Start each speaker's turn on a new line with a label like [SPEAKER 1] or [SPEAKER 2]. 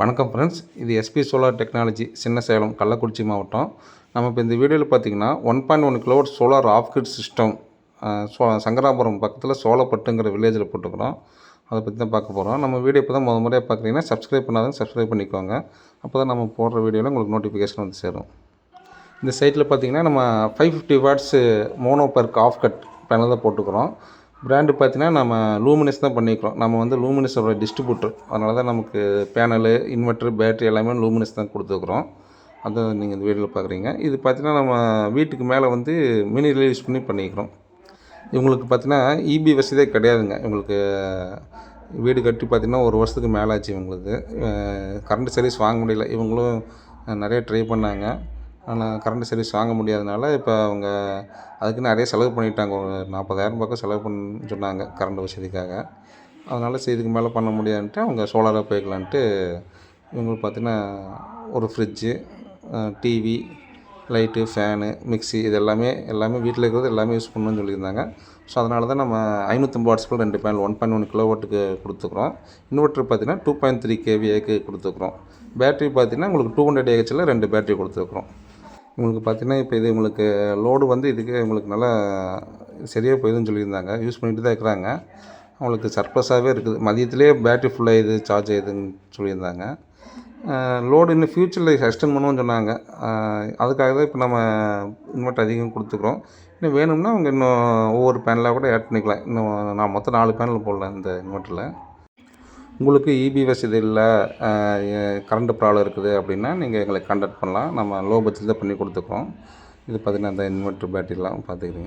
[SPEAKER 1] வணக்கம் ஃப்ரெண்ட்ஸ் இது SP solar technology சின்ன சேலம் கள்ளக்குறிச்சி மாவட்டம். நம்ம இப்போ இந்த வீடியோவில் பார்த்தீங்கன்னா one point one kilowatt solar off grid system so Sankarapuram பக்கத்தில் சோளப்பட்டுங்கிற வில்லேஜில் போட்டுக்கிறோம். அதை பற்றி தான் பார்க்க போகிறோம் நம்ம வீடியோ இப்போ தான் முத முறையாக பார்க்குறீங்கன்னா சப்ஸ்கிரைப் பண்ணாதான் சப்ஸ்கிரைப் பண்ணிக்கோங்க. அப்போ தான் நம்ம போடுற வீடியோவில் உங்களுக்கு நோட்டிஃபிகேஷன் வந்து சேரும். இந்த சைட்டில் பார்த்தீங்கன்னா நம்ம five fifty watts mono perc half cut panel தான் போட்டுக்கிறோம். பிராண்டு பார்த்தீங்கன்னா நம்ம லூமினஸ் தான் பண்ணிக்கிறோம். நம்ம வந்து லூமினஸோட டிஸ்ட்ரிபியூட்டர் அதனால தான் நமக்கு பேனலு இன்வெர்ட்ரு பேட்டரி எல்லாமே லூமினஸ் தான் கொடுத்துருக்குறோம். அதை நீங்கள் இந்த வீடியோவில் பார்க்குறீங்க. இது பார்த்தீங்கன்னா நம்ம வீட்டுக்கு மேலே வந்து மினி ரிலீஸ் பண்ணி பண்ணிக்கிறோம். இவங்களுக்கு பார்த்தீங்கன்னா இபி வசதியே கிடையாதுங்க. இவங்களுக்கு வீடு கட்டி பார்த்தீங்கன்னா ஒரு வருஷத்துக்கு மேலே ஆச்சு இவங்களுக்கு கரண்ட் சர்வீஸ் வாங்க முடியல. இவங்களும் நிறைய ட்ரை பண்ணாங்க. ஆனால் கரண்ட் சர்வீஸ் வாங்க முடியாதனால இப்போ அவங்க அதுக்கு நிறைய செலவு பண்ணிட்டாங்க. ஒரு நாற்பதாயிரம் பக்கம் செலவு பண்ண சொன்னாங்க கரண்ட் வசதிக்காக. அதனால் சரி இதுக்கு மேலே பண்ண முடியாதுன்ட்டு அவங்க சோலாராக போய்க்கலான்ட்டு இவங்களுக்கு பார்த்தீங்கன்னா ஒரு fridge TV light fan mixie இது எல்லாமே எல்லாமே வீட்டில் இருக்கிறது எல்லாமே யூஸ் பண்ணணும்னு சொல்லியிருந்தாங்க. ஸோ அதனால தான் நம்ம ஐநூற்றம்பது வாட்ஸ்க்கு ரெண்டு panel one point one kilo வாட்டுக்கு கொடுத்துக்குறோம். இன்வெர்ட்ரு பார்த்தீங்கன்னா டூ பாயிண்ட் த்ரீ கேவிஏக்கு கொடுத்துக்குறோம். பேட்டரி பார்த்தீங்கன்னா உங்களுக்கு டூ ஹண்ட்ரட் ஏஹெச்சில் ரெண்டு பேட்டரி கொடுத்துருக்குறோம் உங்களுக்கு பார்த்தீங்கன்னா இப்போ இது உங்களுக்கு லோடு வந்து இதுக்கு உங்களுக்கு நல்லா சரியாக போயிடுதுன்னு சொல்லியிருந்தாங்க. யூஸ் பண்ணிட்டு தான் இருக்கிறாங்க. அவங்களுக்கு சர்ப்ளஸாகவே இருக்குது. மதியத்திலே பேட்டரி ஃபுல்லாகிடுது சார்ஜ் ஆகிதுன்னு சொல்லியிருந்தாங்க. லோடு இன்னும் ஃப்யூச்சரில் எக்ஸ்டெண்ட் பண்ணுவோம்னு சொன்னாங்க. அதுக்காக தான் இப்போ நம்ம இன்வெர்ட் அதிகம் கொடுத்துக்குறோம். இன்னும் வேணும்னா அவங்க இன்னும் ஒவ்வொரு பேனலாக கூட ஆட் பண்ணிக்கலாம். இன்னும் நான் மொத்தம் நாலு பேனல் போடலாம் இந்த இன்வெர்ட்டரில் உங்களுக்கு இபி வசதி இல்லை கரண்ட் ப்ராப்ளம் இருக்குது அப்படின்னா நீங்கள் எங்களை கான்டாக்ட் பண்ணலாம். நம்ம லோ பட்ஜெட்டில் பண்ணி கொடுத்துக்குறோம். இது பார்த்திங்கன்னா இந்த இன்வெர்ட்ரு பேட்டரிலாம் பார்த்துக்குறீங்க.